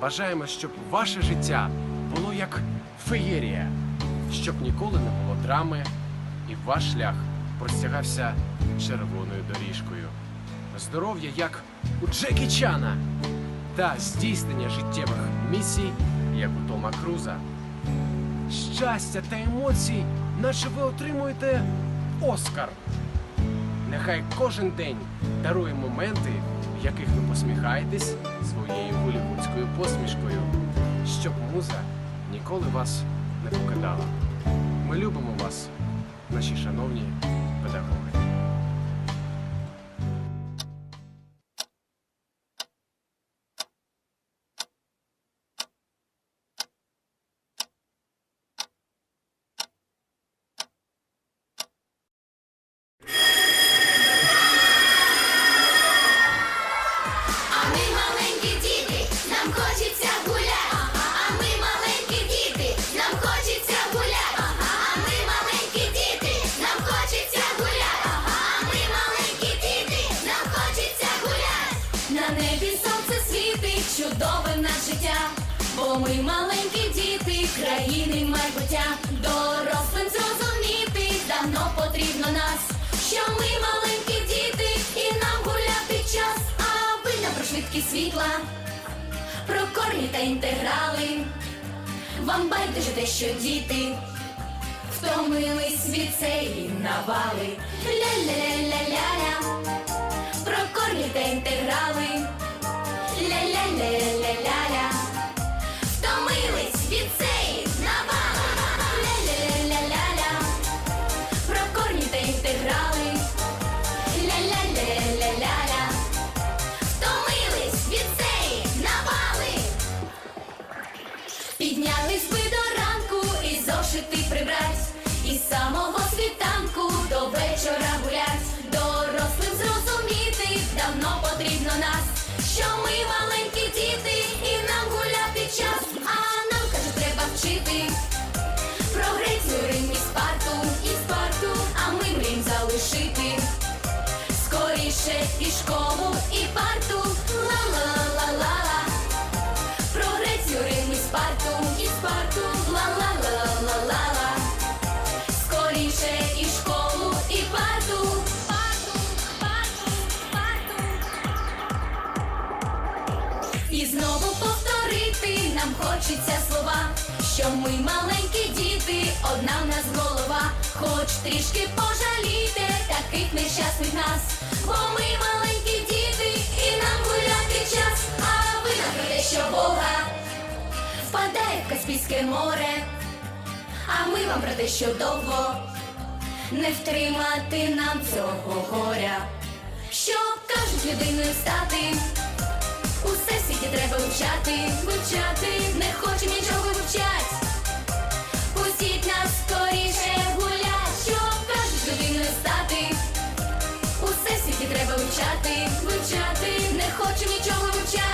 Бажаємо, щоб ваше життя було як феєрія, щоб ніколи не було драми, і ваш шлях простягався червоною доріжкою. Здоров'я, як у Джекі Чана, та здійснення життєвих місій, як у Тома Круза. Щастя та емоцій, наче ви отримуєте Оскар. Нехай кожен день дарує моменти, яких ви посміхаєтесь своєю голівудською посмішкою, щоб муза ніколи вас не покидала. Ми любимо вас, наші шановні педагоги. Бо ми маленькі діти, країни майбуття. Дорослим зрозуміти давно потрібно нас. Що ми маленькі діти, і нам гуляти час. А ви нам про швидкість світла, про корні та інтеграли. Вам байдуже те, що діти втомились від цієї навали. Ля-ля-ля-ля-ля, про корні та інтеграли. Ля-ля-ля-ля-ля-ля, зошити прибрать, і з самого світанку до вечора гулять. Дорослим зрозуміти давно потрібно нас, що ми маленькі діти, і нам гуляти час. А нам кажуть, треба вчити про Грецію, Рим і Спарту, і Спарту, а ми мрім залишити. Скоріше і школу, і парту, І знову повторити нам хочеться слова, що ми маленькі діти, одна в нас голова. Хоч трішки пожалійте таких нещасних нас, бо ми маленькі діти, і нам гуляти час, а ви нам про те, що Бога впадає в Каспійське море, а ми вам про те, що довго не втримати нам цього горя. Що кажуть людиною стати? Вивчати, вивчати, не хоче нічого вивчать. Пустіть нас скоріше гулять, що кажуть людиною стати. Усе світі треба вивчати, вивчати, не хочу нічого вивчать.